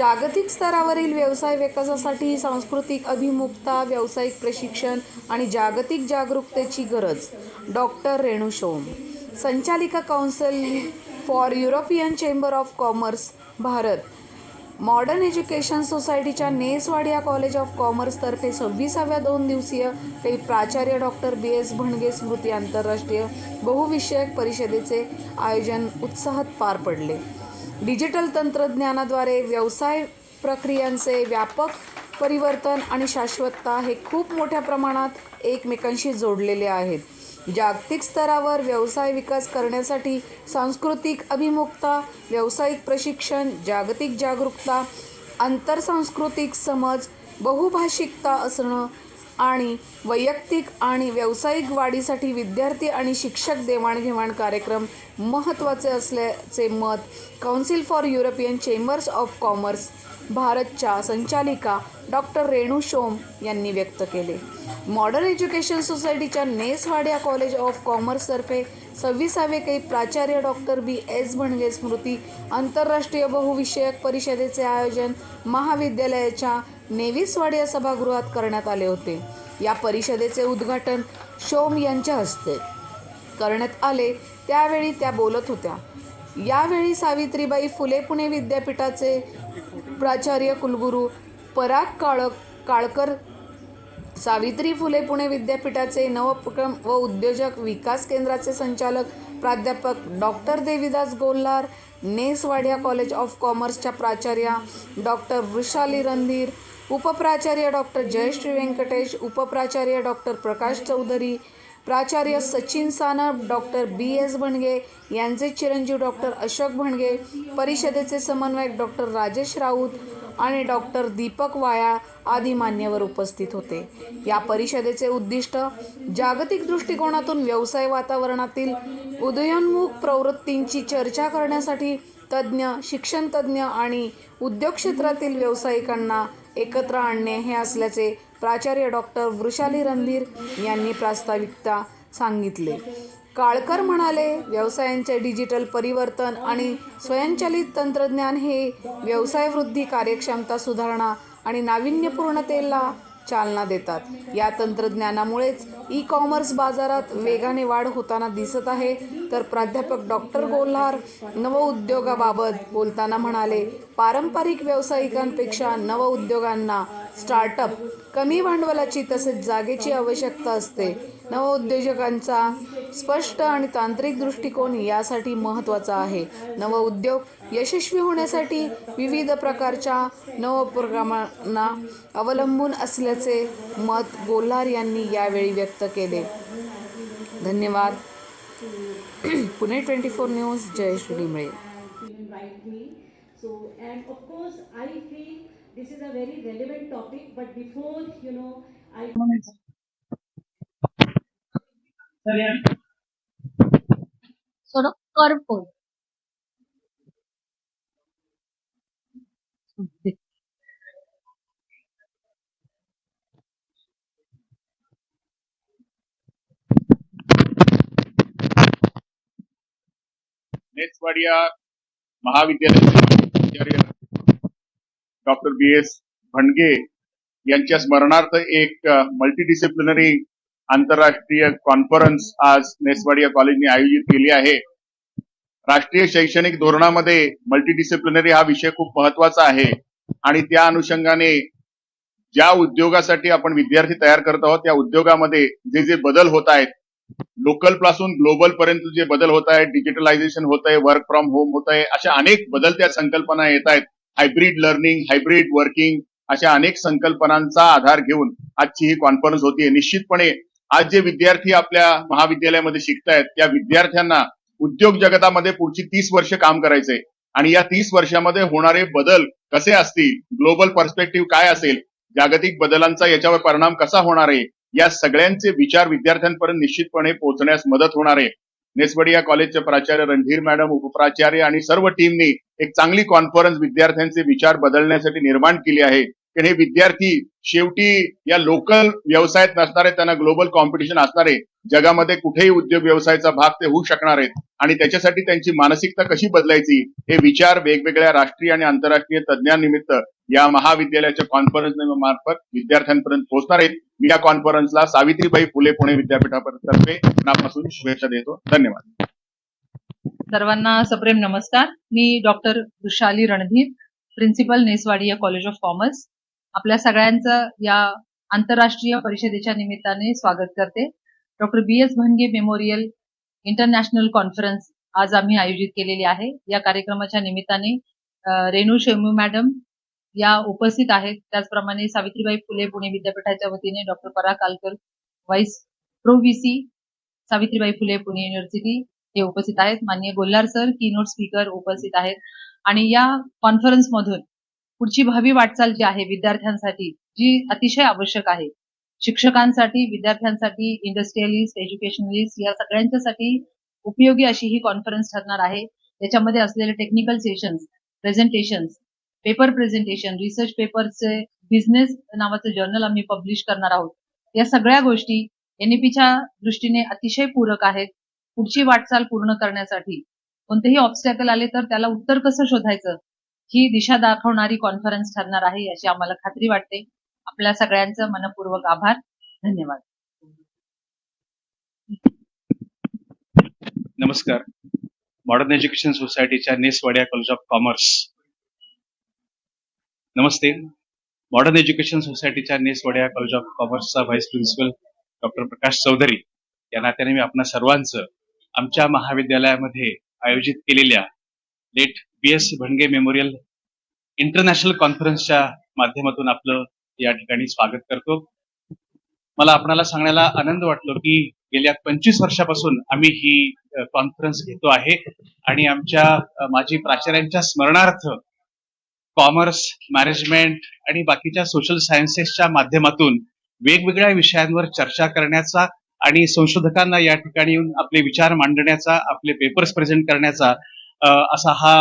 जागतिक स्तरावरील व्यवसाय विकासासाठी सांस्कृतिक अभिमुखता व्यावसायिक प्रशिक्षण आणि जागतिक जागरूकतेची गरज. डॉक्टर रेणू शोम संचालिका council for European chamber of commerce Bharat. Modern education सोसायटीच्या नेसवाडिया कॉलेज ऑफ कॉमर्सतर्फे सव्वीसाव्या दोन दिवसीय ते प्राचार्य डॉक्टर बी. एस. भणगे स्मृती आंतरराष्ट्रीय बहुविषयक परिषदेचे आयोजन उत्साहात पार पडले. डिजिटल तंत्रज्ञानाद्वारे व्यवसाय प्रक्रियांचे व्यापक परिवर्तन आणि शाश्वतता हे खूप मोठ्या प्रमाणात एकमेकांशी जोडलेले आहेत. जागतिक स्तरावर व्यवसाय विकास करण्यासाठी सांस्कृतिक अभिमुखता व्यावसायिक प्रशिक्षण जागतिक जागरूकता आंतरसांस्कृतिक समज बहुभाषिकता असणं आणि वैयक्तिक आणि व्यावसायिक वाढीसाठी विद्यार्थी आणि शिक्षक देवाणघेवाण कार्यक्रम महत्त्वाचे असल्याचे मत council for European chambers of commerce भारतच्या संचालिका डॉक्टर रेणू शोम यांनी व्यक्त केले. मॉडर्न एज्युकेशन सोसायटीच्या नेसवाडिया कॉलेज ऑफ कॉमर्सतर्फे सव्वीसावे काही प्राचार्य डॉक्टर बी. एस. भणगे स्मृती आंतरराष्ट्रीय बहुविषयक परिषदेचे आयोजन महाविद्यालयाच्या नेव्हिसवाडिया सभागृहात करण्यात आले होते. या परिषदेचे उद्घाटन शोम यांच्या हस्ते करण्यात आले. त्यावेळी त्या बोलत होत्या. यावेळी सावित्रीबाई फुले पुणे विद्यापीठाचे प्राचार्य कुलगुरू पराग काळक काळकर सावित्री फुले पुणे विद्यापीठाचे नवोपक्रम व उद्योजक विकास केंद्राचे संचालक प्राध्यापक doctor Devidas Golhar Ness Wadia college of कॉमर्सच्या प्राचार्या डॉक्टर वृषाली रणधीर उपप्राचार्य डॉक्टर जयश्री व्यंकटेश उपप्राचार्य डॉक्टर प्रकाश चौधरी प्राचार्य Sachin Sanap doctor B S Bhanage यांचे चिरंजीव डॉक्टर अशोक भणगे परिषदेचे समन्वयक डॉक्टर राजेश राऊत आणि डॉक्टर दीपक वाया आदी मान्यवर उपस्थित होते. या परिषदेचे उद्दिष्ट जागतिक दृष्टिकोनातून व्यवसाय वातावरणातील उदयोन्मुख प्रवृत्तींची चर्चा करण्यासाठी तज्ज्ञ शिक्षणतज्ज्ञ आणि उद्योग क्षेत्रातील व्यावसायिकांना एकत्र आणणे हे असल्याचे प्राचार्य डॉक्टर वृषाली रणधीर यांनी प्रास्ताविकता सांगितले. काळकर म्हणाले व्यवसायांचे डिजिटल परिवर्तन आणि स्वयंचलित तंत्रज्ञान हे व्यवसाय वृद्धी कार्यक्षमता सुधारणा आणि नाविन्यपूर्णतेला चालना देतात. या तंत्रज्ञानामुळेच ई कॉमर्स बाजारात वेगाने वाढ होताना दिसत आहे. तर प्राध्यापक डॉक्टर गोल्हार नवउद्योगाबाबत बोलताना म्हणाले पारंपरिक व्यावसायिकांपेक्षा नवउद्योगांना स्टार्टअप. कमी भांडवलाची तसेच जागेची आवश्यकता असते. नवउद्योजकांचा स्पष्ट आणि तांत्रिक दृष्टिकोन यासाठी महत्त्वाचा आहे. नवउद्योग यशस्वी होण्यासाठी विविध प्रकारच्या नवोपक्रमांना अवलंबून असल्याचे मत गोल्हार यांनी यावेळी व्यक्त केले. धन्यवाद. Pune twenty four news Jayashree Dimble you invite me. So, and of course, I feel this is a very relevant topic, but before, you know, I. थोडं कर्व नेसवाडिया महाविद्यालयाचे डॉक्टर बी एस भंडगे यांच्या स्मरणार्थ एक मल्टीडिसिप्लिनरी आंतरराष्ट्रीय conference आज नेसवाडिया कॉलेजने आयोजित केली आहे. राष्ट्रीय शैक्षणिक धोरणामध्ये मल्टीडिसिप्लिनरी हा विषय खूप महत्त्वाचा आहे आणि त्या अनुषंगाने ज्या उद्योगासाठी आपण विद्यार्थी तयार करत आहोत त्या उद्योगामध्ये जे जे बदल होत आहेत लोकलपासून ग्लोबल पर्यंत जे बदल होत आहेत डिजिटलायझेशन होत आहे वर्क फ्रॉम होम होत आहे अशा अनेक बदलत्या संकल्पना येत आहेत. हायब्रिड लर्निंग हायब्रिड वर्किंग अशा अनेक संकल्पनांचा आधार घेऊन आजची ही कॉन्फरन्स होतीये. निश्चितपणे आज जे विद्यार्थी आपल्या महाविद्यालयामध्ये शिकतायत त्या विद्यार्थ्यांना उद्योग जगतामध्ये पुढची तीस वर्ष काम करायचंय. आणि या तीस वर्षामध्ये होणारे बदल कसे असतील ग्लोबल पर्स्पेक्टिव्ह काय असेल जागतिक बदलांचा याच्यावर परिणाम कसा होणार आहे या सगळ्यांचे विचार विद्यार्थ्यांपर्यंत निश्चितपणे पोहोचण्यास मदत होणार आहे. नेसवडिया कॉलेजचे प्राचार्य रणधीर मॅडम उपप्राचार्य आणि सर्व टीमनी एक चांगली कॉन्फरन्स विद्यार्थ्यांचे विचार बदलण्यासाठी निर्माण केली आहे. हे विद्यार्थी शेवटी या लोकल व्यवसायात नसणारे त्यांना ग्लोबल कॉम्पिटिशन असणारे जगामध्ये कुठेही उद्योग व्यवसायाचा भाग ते होऊ शकणार आहेत. आणि त्याच्यासाठी त्यांची मानसिकता कशी बदलायची हे विचार वेगवेगळ्या राष्ट्रीय आणि आंतरराष्ट्रीय तज्ज्ञांनिमित्त या महाविद्यालयाच्या कॉन्फरन्स मार्फत विद्यार्थ्यांपर्यंत पोहोचणार आहेत. मी या कॉन्फरन्सला सावित्रीबाई फुले पुणे विद्यापीठातर्फे मनापासून शुभेच्छा देतो. धन्यवाद. सर्वांना सप्रेम नमस्कार. मी doctor Vrushali Randhir principal Ness Wadia college of commerce आपल्या सगळ्यांचं या आंतरराष्ट्रीय परिषदेच्या निमित्ताने स्वागत करते. Doctor B S Bhange memorial international conference आज आम्ही आयोजित केलेली आहे. या कार्यक्रमाच्या निमित्ताने रेणू शेमू मॅडम या उपस्थित आहेत. त्याचप्रमाणे सावित्रीबाई फुले पुणे विद्यापीठाच्या वतीने doctor Parag Kalkar vice pro V Savitribai Phule Pune university हे उपस्थित आहेत. माननीय गोल्हार सर की नोट स्पीकर उपस्थित आहेत. आणि या कॉन्फरन्स मधून पुढची भावी वाटचाल जी आहे विद्यार्थ्यांसाठी जी अतिशय आवश्यक आहे. शिक्षकांसाठी विद्यार्थ्यांसाठी इंडस्ट्रियलिस्ट एज्युकेशनलिस्ट या सगळ्यांच्यासाठी उपयोगी अशी ही कॉन्फरन्स ठरणार आहे. त्याच्यामध्ये असलेले technical sessions presentations paper presentation research पेपरचे बिझनेस नावाचं जर्नल आम्ही पब्लिश करणार आहोत. या सगळ्या गोष्टी एनईपीच्या दृष्टीने अतिशय पूरक आहेत. पुढची वाटचाल पूर्ण करण्यासाठी कोणतेही ऑब्स्टॅकल आले तर त्याला उत्तर कसं शोधायचं? ही दिशा दाखवणारी कॉन्फरन्स ठरणार आहे याची आम्हाला खात्री वाटते. आपल्या सगळ्यांचं मनपूर्वक आभार. धन्यवाद. नमस्कार. मॉडर्न एज्युकेशन सोसायटीच्या नेसवाड्या कॉलेज ऑफ कॉमर्स नमस्ते. मॉडर्न एज्युकेशन सोसायटीच्या नेसवाड्या कॉलेज ऑफ कॉमर्सचा vice principal doctor Prakash Chaudhari या नात्याने मी आपणा सर्वांचं आमच्या महाविद्यालयामध्ये आयोजित केलेल्या late B S Bhanage memorial international कॉन्फरन्सच्या माध्यमातून आपलं या ठिकाणी स्वागत करतो. मला आपणाला सांगण्याला आनंद वाटलो की गेल्या पंचवीस वर्षापासून आम्ही ही कॉन्फरन्स घेतो आहे आणि आमच्या माजी प्राचार्यांच्या स्मरणार्थ कॉमर्स मॅनेजमेंट आणि बाकीच्या सोशल सायन्सेसच्या माध्यमातून वेगवेगळ्या विषयांवर चर्चा करण्याचा आणि संशोधकांना या ठिकाणी येऊन आपले विचार मांडण्याचा आपले पेपर्स प्रेझेंट करण्याचा असा हा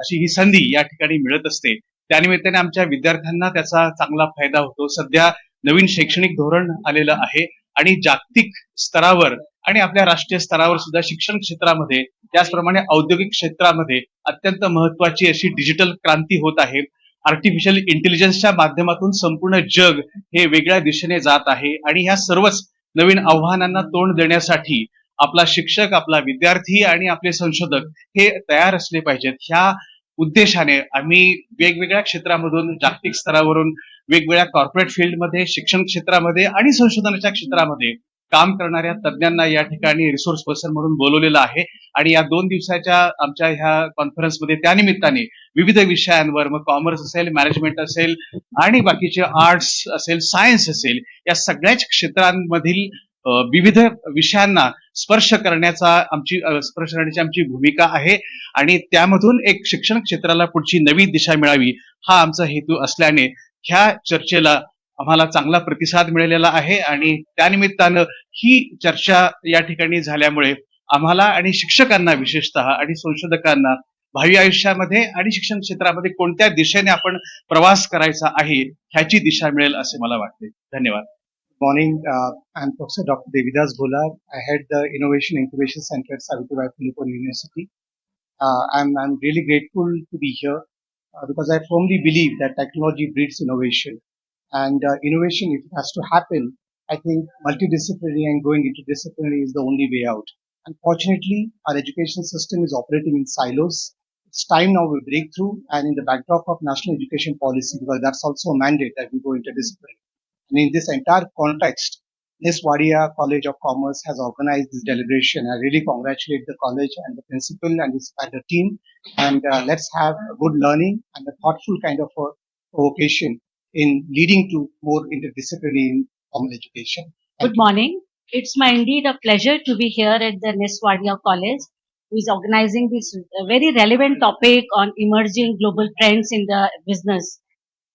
अशी ही संधी या ठिकाणी मिळत असते. त्यानिमित्ताने आमच्या विद्यार्थ्यांना त्याचा चांगला फायदा होतो. सध्या नवीन शैक्षणिक धोरण आलेलं आहे आणि जागतिक स्तरावर आणि आपल्या राष्ट्रीय स्तरावर सुद्धा शिक्षण क्षेत्रामध्ये त्याचप्रमाणे औद्योगिक क्षेत्रामध्ये अत्यंत महत्वाची अशी डिजिटल क्रांती होत आहे. आर्टिफिशियल इंटेलिजन्सच्या माध्यमातून संपूर्ण जग हे वेगळ्या दिशेने जात आहे आणि ह्या सर्वच नवीन आव्हानांना तोंड देण्यासाठी आपला शिक्षक आपला विद्यार्थी आणि आपले संशोधक हे तयार असले पाहिजेत. ह्या उद्देशाने आम्ही वेगवेगळ्या क्षेत्रामधून जागतिक स्तरावरून वेगवेगळ्या कॉर्पोरेट फील्डमध्ये शिक्षण क्षेत्रामध्ये आणि संशोधनाच्या क्षेत्रामध्ये काम करणाऱ्या तज्ज्ञांना या ठिकाणी रिसोर्स पर्सन म्हणून बोलवलेलं आहे. आणि या दोन दिवसाच्या आमच्या ह्या कॉन्फरन्समध्ये त्यानिमित्ताने विविध विषयांवर मग कॉमर्स असेल मॅनेजमेंट असेल आणि बाकीचे आर्ट्स असेल सायन्स असेल या सगळ्याच क्षेत्रांमधील विविध विषयांना स्पर्श करण्याचा आमची स्पर्श करण्याची आमची भूमिका आहे. आणि त्यामधून एक शिक्षण क्षेत्राला पुढची नवी दिशा मिळावी हा आमचा हेतू असल्याने ह्या चर्चेला आम्हाला चांगला प्रतिसाद मिळालेला आहे. आणि त्यानिमित्तानं ही चर्चा या ठिकाणी झाल्यामुळे आम्हाला आणि शिक्षकांना विशेषतः आणि संशोधकांना भावी आयुष्यामध्ये आणि शिक्षण क्षेत्रामध्ये कोणत्या दिशेने आपण प्रवास करायचा आहे ह्याची दिशा मिळेल असे मला वाटते. धन्यवाद. Morning. Uh, I'm Professor Dr. Devidas Bholar. I head the Innovation Incubation Center at Savitribai Philippine University. Uh, I'm, I'm really grateful to be here uh, because I firmly believe that technology breeds innovation. And uh, innovation, if it has to happen, I think multidisciplinary and going interdisciplinary is the only way out. Unfortunately, our education system is operating in silos. It's time now we break through and in the backdrop of national education policy, because that's also a mandate that we go interdisciplinary. And in this entire context, Ms. Wadia College of Commerce has organized this deliberation. I really congratulate the college and the principal and, his, and the team. And uh, let's have a good learning and a thoughtful kind of a vocation in leading to more interdisciplinary in formal education. Thank Good morning. It's my indeed a pleasure to be here at the Neswadia College, who is organizing this very relevant topic on emerging global trends in the business.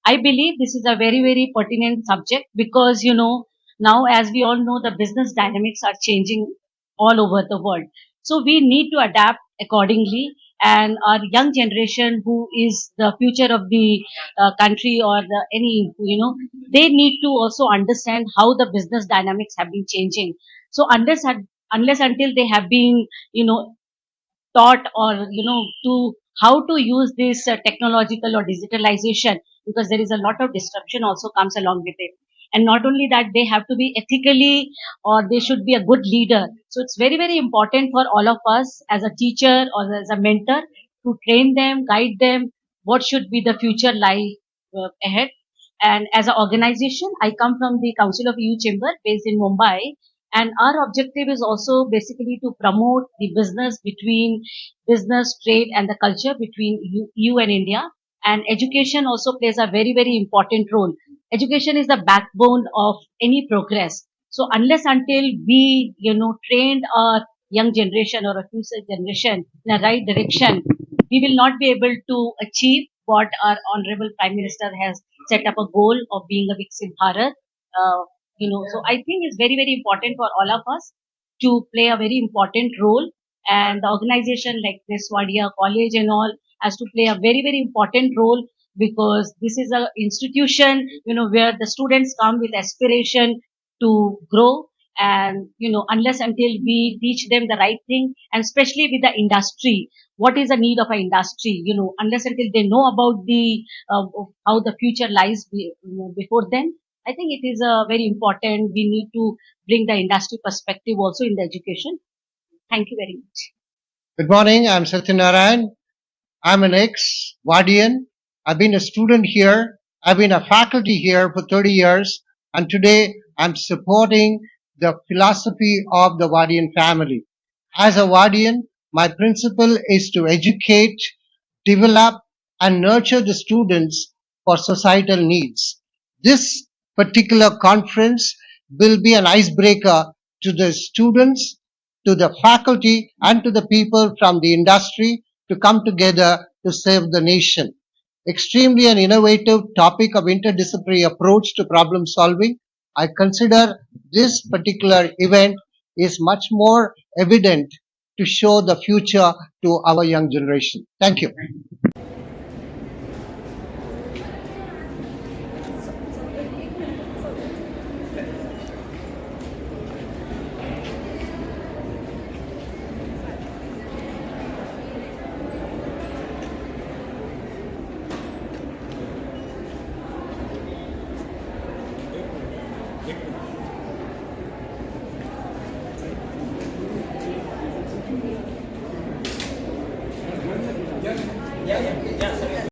I believe this is a very, very pertinent subject because, you know, now as we all know, the business dynamics are changing all over the world. So we need to adapt accordingly and our young generation who is the future of the uh, country or the any you know they need to also understand how the business dynamics have been changing so unless unless until they have been you know taught or you know to how to use this uh, technological or digitalization because there is a lot of disruption also comes along with it. And not only that they have to be ethically or they should be a good leader. So it's very very important for all of us as a teacher or as a mentor to train them guide them what should be the future lie uh, ahead. And as an organization i come from the council of eu chamber based in mumbai and our objective is also basically to promote the business between business trade and the culture between you, and india. And education also plays a very very important role. Education is the backbone of any progress. So unless until we you know trained our young generation or a future generation in the right direction we will not be able to achieve what our honorable prime minister has set up a goal of being a Viksit Bharat. Uh, you know, so I think it's very, very important for all of us to play a very important role. And the organization like this Wadia College and all has to play a very, very important role because this is a institution, you know, where the students come with aspiration to grow and you know unless until we teach them the right thing and especially with the industry what is the need of an industry you know unless until they know about the uh, how the future lies be, you know, before them i think it is a very important we need to bring the industry perspective also in the education thank you very much Good morning. I'm Satyanarayan. I'm an ex-Wardian. I've been a student here. I've been a faculty here for 30 years. And today I'm supporting the philosophy of the Wardian family. As a Wardian, my principle is to educate, develop and nurture the students for societal needs. This particular conference will be an icebreaker to the students to the faculty and to the people from the industry to come together to save the nation. Extremely an innovative topic of interdisciplinary approach to problem solving. I consider this particular event is much more evident to show the future to our young generation. Thank you.